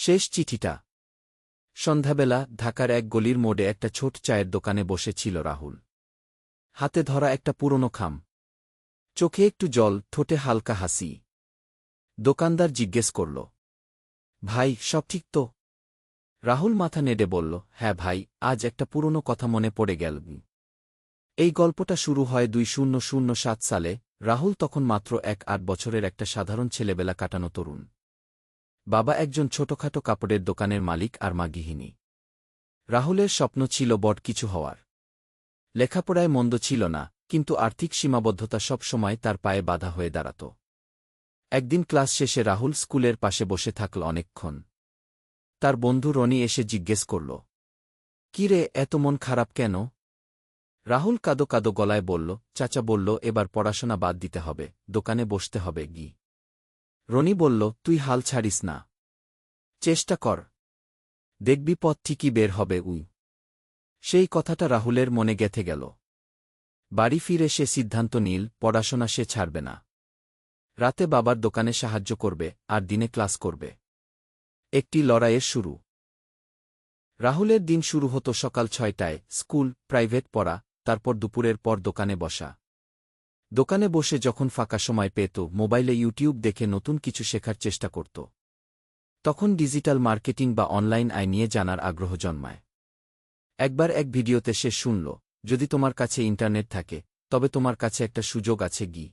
শেষ চিঠিটা। সন্ধ্যাবেলা ঢাকার এক গলির মোড়ে একটা ছোট চায়ের দোকানে বসেছিল রাহুল। হাতে ধরা একটা পুরনো খাম। চোখে একটু জল, ঠোঁটে হালকা হাসি। দোকানদার জিজ্ঞেস করল, ভাই, সব ঠিক তো? রাহুল মাথা নেড়ে বলল হ্যাঁ ভাই, আজ একটা পুরনো কথা মনে পড়ে গেল। এই গল্পটা শুরু হয় দুই শূন্য শূন্য সাত সালে। রাহুল তখন মাত্র এক আট বছরের একটা সাধারণ ছেলেবেলা কাটানো তরুণ। বাবা একজন ছোটখাটো কাপড়ের দোকানের মালিক আর মা গৃহিণী। রাহুলের স্বপ্ন ছিল বট কিছু হওয়ার। লেখাপড়ায় মন্দ ছিল না, কিন্তু আর্থিক সীমাবদ্ধতা সব সময় তার পায়ে বাধা হয়ে দাঁড়াত। একদিন ক্লাস শেষে রাহুল স্কুলের পাশে বসে থাকল অনেকক্ষণ। তার বন্ধু রনি এসে জিজ্ঞেস করল, কি রে, এত মন খারাপ কেন? রাহুল কাদো কাদো গলায় বলল, চাচা বলল, এবার পড়াশোনা বাদ দিতে হবে, দোকানে বসতে হবে, গি। রনি বলল, তুই হাল ছাড়িস না। চেষ্টা কর। দেখবি পথ ঠিকই বের হবে, উই। সেই কথাটা রাহুলের মনে গেথে গেল। বাড়ি ফিরে সে সিদ্ধান্ত নীল, পড়াশোনা সে ছাড়বে না। রাতে বাবার দোকানে সাহায্য করবে, আর দিনে ক্লাস করবে। একটি লড়াইয়ের শুরু। রাহুলের দিন শুরু হতো সকাল ছয়টায়, স্কুল, প্রাইভেট পড়া, তারপর দুপুরের পর দোকানে বসা। দোকানে বসে যখন ফাঁকা সময় পেত, মোবাইলে ইউটিউব দেখে নতুন কিছু শেখার চেষ্টা করত। তখন ডিজিটাল মার্কেটিং বা অনলাইন আয় নিয়ে জানার আগ্রহ জন্মায়। একবার এক ভিডিওতে সে শুনল, যদি তোমার কাছে ইন্টারনেট থাকে, তবে তোমার কাছে একটা সুযোগ আছে গি।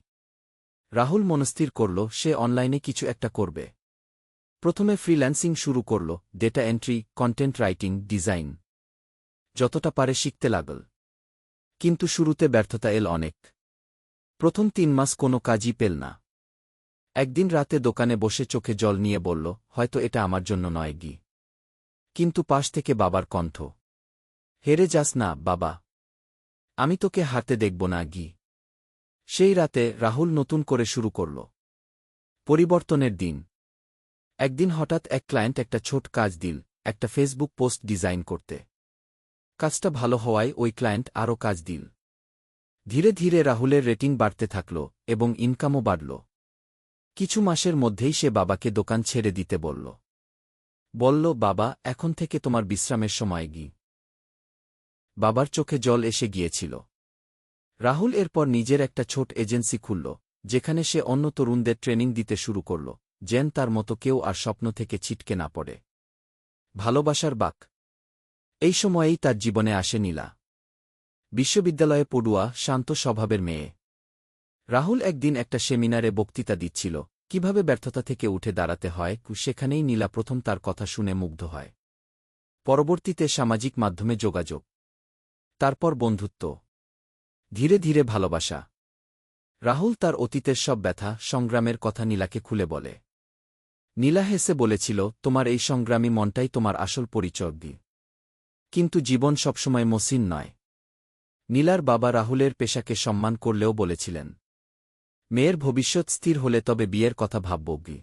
রাহুল মনস্থির করল, সে অনলাইনে কিছু একটা করবে। প্রথমে ফ্রিল্যান্সিং শুরু করল, data entry, content writing, design. যতটা পারে শিখতে লাগল। কিন্তু শুরুতে ব্যর্থতা এল অনেক। প্রথম তিন মাস কোনো কাজই পেল না। একদিন রাতে দোকানে বসে চোখে জল নিয়ে বলল, হয়তো এটা আমার জন্য নয় গি। কিন্তু পাশ থেকে বাবার কণ্ঠ, হেরে যাস না, বাবা। আমি তোকে হাতে দেখব না গি। সেই রাতে রাহুল নতুন করে শুরু করল। পরিবর্তনের দিন। একদিন হঠাৎ এক ক্লায়েন্ট একটা ছোট কাজ দিল, একটা ফেসবুক পোস্ট ডিজাইন করতে। কাজটা ভালো হওয়ায় ওই ক্লায়েন্ট আরও কাজ দিল। ধীরে ধীরে রাহুলের রেটিং বাড়তে থাকল এবং ইনকামও বাড়ল। কিছু মাসের মধ্যেই সে বাবাকে দোকান ছেড়ে দিতে বলল। বলল, বাবা, এখন থেকে তোমার বিশ্রামের সময়, গি। বাবার চোখে জল এসে গিয়েছিল। রাহুল এরপর নিজের একটা ছোট এজেন্সি খুলল, যেখানে সে অন্য তরুণদের ট্রেনিং দিতে শুরু করল, যেন তার মতো কেউ আর স্বপ্ন থেকে ছিটকে না পড়ে। ভালোবাসার বাক। এই সময়েই তার জীবনে আসে নীলা। বিশ্ববিদ্যালয়ে পড়ুয়া শান্ত স্বভাবের মেয়ে। রাহুল একদিন একটা সেমিনারে বক্তৃতা দিচ্ছিল, কীভাবে ব্যর্থতা থেকে উঠে দাঁড়াতে হয় সেখানেই নীলা প্রথম তার কথা শুনে মুগ্ধ হয়। পরবর্তীতে সামাজিক মাধ্যমে যোগাযোগ। তারপর বন্ধুত্ব। ধীরে ধীরে ভালোবাসা। রাহুল তার অতীতের সব ব্যথা, সংগ্রামের কথা নীলাকে খুলে বলে। নীলা হেসে বলেছিল, তোমার এই সংগ্রামী মনটাই তোমার আসল পরিচয় কিন্তু জীবন সবসময় মসিন নয়। নীলার বাবা রাহুলের পেশাকে সম্মান করলেও বলেছিলেন, মেয়ের ভবিষ্যৎ স্থির হলে তবে বিয়ের কথা ভাবব গি।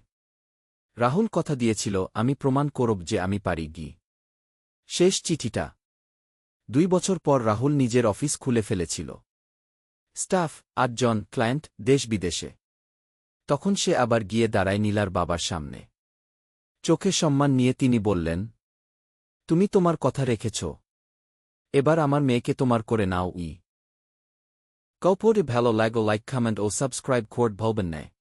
রাহুল কথা দিয়েছিল, আমি প্রমাণ করব যে আমি পারি গি। শেষ চিঠিটা। দুই বছর পর রাহুল নিজের অফিস খুলে ফেলেছিল। স্টাফ, আটজন, ক্লায়েন্ট, দেশ বিদেশে। তখন সে আবার গিয়ে দাঁড়ায় নীলার বাবার সামনে। চোখে সম্মান নিয়ে তিনি বললেন, তুমি তোমার কথা রেখেছ। এবার আমার মেয়েকে তোমার করে নাও ই। কপোরে ভ্যালো লাগো লাইক, কমেন্ট ও সাবস্ক্রাইব কোড ভলবেন নেয়